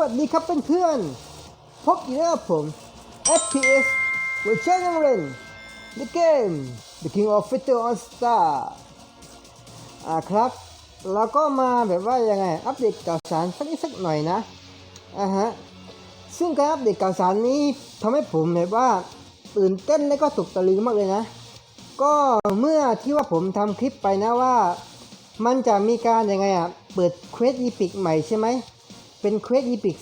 วัสดีครับเพื่อนๆพบอีกแล้วกับผม FPS เวอร์ชันยังเล่น The Game The King of Fighter All Star อ่าครับ แล้วก็มาแบบว่ายังไง อัปเดตข่าวสารสักนิดสักหน่อยนะ อ่าฮะ ซึ่งการอัปเดตข่าวสารนี้ทำให้ผมแบบว่าตื่นเต้นและก็ตกตะลึงมากเลยนะ ก็เมื่อที่ว่าผมทำคลิปไปนะว่า มันจะมีการยังไงอะ เปิดเควสอีพิกใหม่ใช่ไหม เป็นเควสอีพิก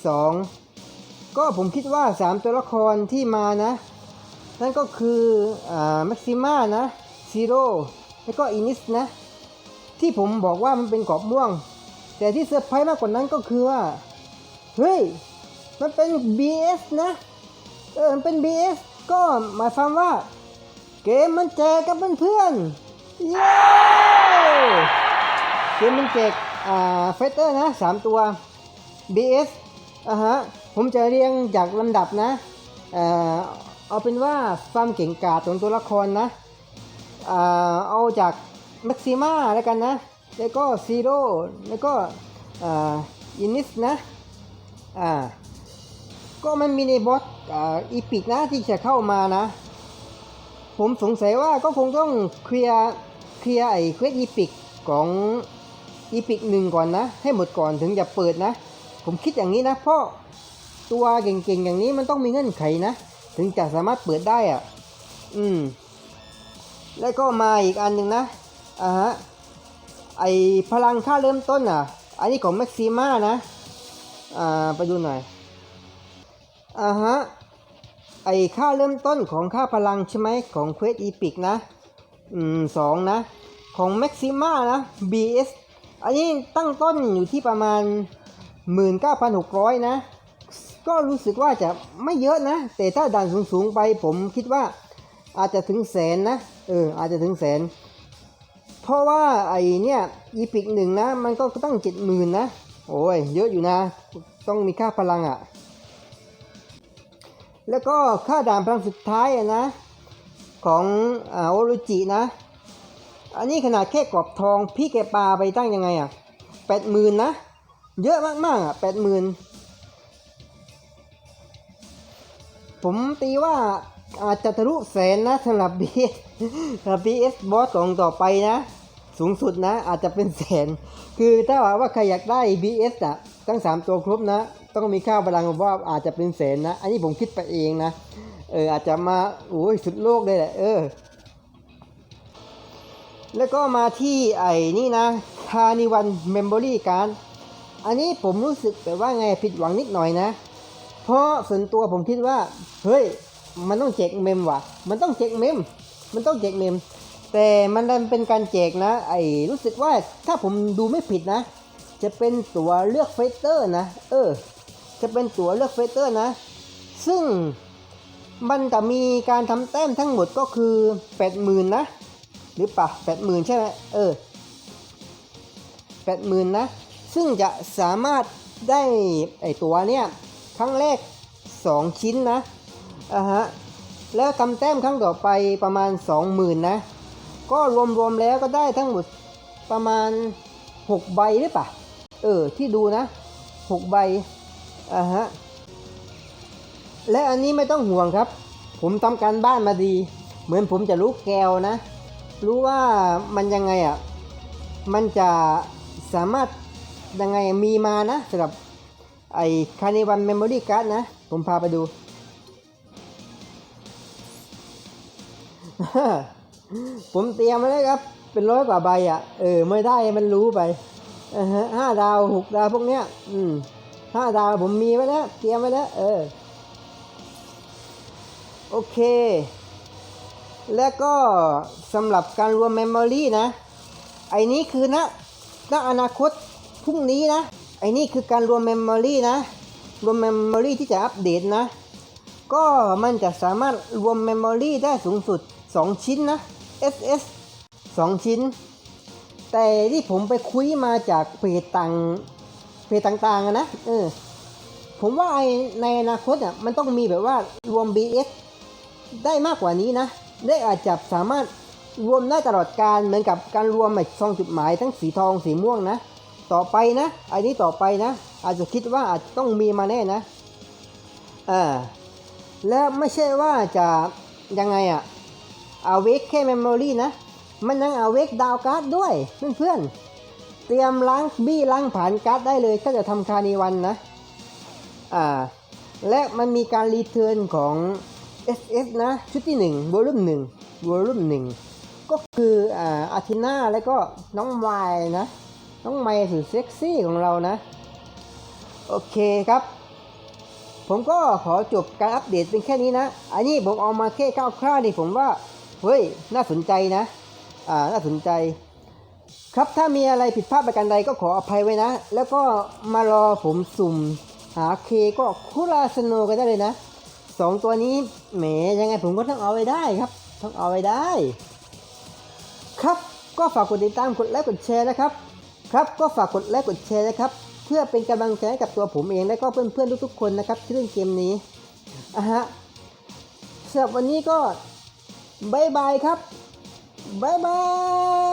2ก็ผมคิดว่า 3 ตัวละครที่มานะ นั่นก็คือแม็กซิม่านะซีโร่แล้วก็อินิสนะ ที่ผมบอกว่ามันเป็นกรอบม่วง แต่ที่เซอร์ไพรส์มากกว่านั้นก็คือว่า เฮ้ย มันเป็น BS นะ เออ มันเป็น BS ก็หมายความว่า เกมมันแจกกับเพื่อนๆเย้เกมมันแจกอ่าไฟเตอร์นะสามตัว BS อะฮะผมจะเรียงจากลำดับนะเอ่อเอาเป็นว่าความเก่งกาจของตัวละครนะอ่าเอาจากแม็กซิม่าแล้วกันนะ แล้วก็ซีโร่แล้วก็อ่าอินิสนะอ่าก็มันมีในบอสอีพิกนะที่จะเข้ามานะ ผมสงสัยว่าก็คงต้องเคลียร์เคลียร์ไอ้เควสอีพิกของอีพิกหนึ่งก่อนนะ ให้หมดก่อนถึงจะเปิดนะ ผมคิดอย่างนี้นะเพราะตัวเก่งๆอย่างนี้มันต้องมีเงื่อนไขนะ ถึงจะสามารถเปิดได้อะ อืม แล้วก็มาอีกอันหนึ่งนะอ่าฮะไอพลังค่าเริ่มต้นอะ อันนี้ของแม็กซิม่านะ อ่า ไปดูหน่อย อ่าฮะ ไอค่าเริ่มต้นของค่าพลังใช่ไหมของเควสอีพิกนะ อืมสองนะ ของแม็กซิม่านะ BS อันนี้ตั้งต้นอยู่ที่ประมาณ 19,600 นะ ก็รู้สึกว่าจะไม่เยอะนะ แต่ถ้าด่านสูงๆไปผมคิดว่าอาจจะถึงแสนนะ เออ อาจจะถึงแสน เพราะว่าไอเนี่ยอีพิกหนึ่งนะ มันก็ตั้งเจ็ดหมื่นนะ โอ้ย เยอะอยู่นะ ต้องมีค่าพลังอะ่ะ แล้วก็ค่าด่านพลังสุดท้ายอะนะ ของอาโอรุจินะ อันนี้ขนาดแค่กรอบทอง พี่แกปาไปตั้งยังไงอะ่ะแปดหมื่นนะ เยอะมากๆอะแปดหมื่นผมตีว่าอาจจะทะลุแสนนะสำหรับ BS สำหรับ BS บอสสองต่อไปนะ สูงสุดนะ อาจจะเป็นแสน คือถ้าว่าใครอยากได้ BS อะทั้ง 3 ตัวครบนะ ต้องมีค่าพลังว่าอาจจะเป็นแสนนะ อันนี้ผมคิดไปเองนะ เอออาจจะมาโอ้ยสุดโลกเลยแหละเออ แล้วก็มาที่ไอ้นี่นะคานิวันเมมโมรี่การ อันนี้ผมรู้สึกแบบว่าไงผิดหวังนิดหน่อยนะ เพราะส่วนตัวผมคิดว่า เฮ้ย มันต้องแจกเมมว่ะ มันต้องแจกเมม มันต้องแจกเมม แต่มันดันเป็นการแจกนะ ไอ้รู้สึกว่าถ้าผมดูไม่ผิดนะ จะเป็นตัวเลือกไฟเตอร์นะ เออ จะเป็นตัวเลือกไฟเตอร์นะ ซึ่งมันจะมีการทำแต้มทั้งหมดก็คือแปดหมื่นนะ หรือเปะแปดหมื่นใช่ไหมเออแปดหมื่นนะ ซึ่งจะสามารถได้ไอตัวเนี้ยครั้งแรก 2 ชิ้นนะอะฮะแล้วทำแต้มครั้งต่อไปประมาณ 20,000 นะ ก็รวมๆแล้วก็ได้ทั้งหมดประมาณ 6 ใบหรือเปล่าเออ ที่ดูนะ 6 ใบอะฮะและอันนี้ไม่ต้องห่วงครับ ผมทำการบ้านมาดี เหมือนผมจะรู้แกวนะ รู้ว่ามันยังไงอะ มันจะสามารถ ยังไงมีมานะสำหรับไอ้คานิวันเมมโมรี่การ์ดนะ ผมพาไปดู ผมเตรียมมาแล้วครับ เป็นร้อยกว่าใบอะ เออ ไม่ได้มันรู้ไปห้าดาวหกดาวพวกเนี้ย อืมห้าดาวผมมีไว้แล้ว เตรียมไว้แล้ว เออ โอเค แล้วก็สำหรับการรวมเมมโมรี่นะ ไอ้นี้คือนะณอนาคต รุ่งนี้นะไอ้นี่คือการรวมเมมโมรี่นะ รวมเมมโมรี่ที่จะอัปเดตนะ ก็มันจะสามารถรวมเมมโมรี่ได้สูงสุด 2 ชิ้นนะ SS 2 ชิ้น แต่ที่ผมไปคุยมาจากเพจต่างเพจต่างๆนะเออผมว่าไอในอนาคตอะมันต้องมีแบบว่ารวม BS ได้มากกว่านี้นะ ได้อาจจะสามารถรวมได้ตลอดการเหมือนกับการรวมไอ้ซองจุดหมายทั้งสีทองสีม่วงนะ ต่อไปนะไอ้นี้ต่อไปนะ อาจจะคิดว่าอาจต้องมีมาแน่นะอ่าและไม่ใช่ว่าจะยังไงอะเอาเวกแค่เมมโมรีนะ มันยังเอาเวกดาวการ์ดด้วยเพื่อนๆเตรียมล้างบี้ล้างผ่านการ์ดได้เลยถ้าจะทำคานิวันนะอ่าและมันมีการรีเทิร์นของ SS นะ ชุดที่1วอลุ่ม1วอลุ่ม1ก็คืออ่าอาทิน่าแล้วก็น้องไมล์นะ น้องไมล์สุดเซ็กซี่ของเรานะ โอเคครับ ผมก็ขอจบการอัปเดตเป็นแค่นี้นะ อันนี้ผมเอามาแค่คร่าวๆนี่ผมว่า เฮ้ย น่าสนใจนะ อ่า น่าสนใจ ครับถ้ามีอะไรผิดพลาดประการใดก็ขออภัยไว้นะ แล้วก็มารอผมสุ่ม หาเคก็คุราสโนกันได้เลยนะสองตัวนี้แหมยังไงผมก็ต้องเอาไว้ได้ครับ ต้องเอาไว้ได้ ครับก็ฝากกดติดตามกดไลค์กดแชร์นะครับ ครับก็ฝากกดไลค์กดแชร์นะครับ เพื่อเป็นกำลังใจให้กับตัวผมเองและก็เพื่อนๆทุกๆคนนะครับที่เล่นเกมนี้อะฮะสำหรับวันนี้ก็บายบายครับบายบาย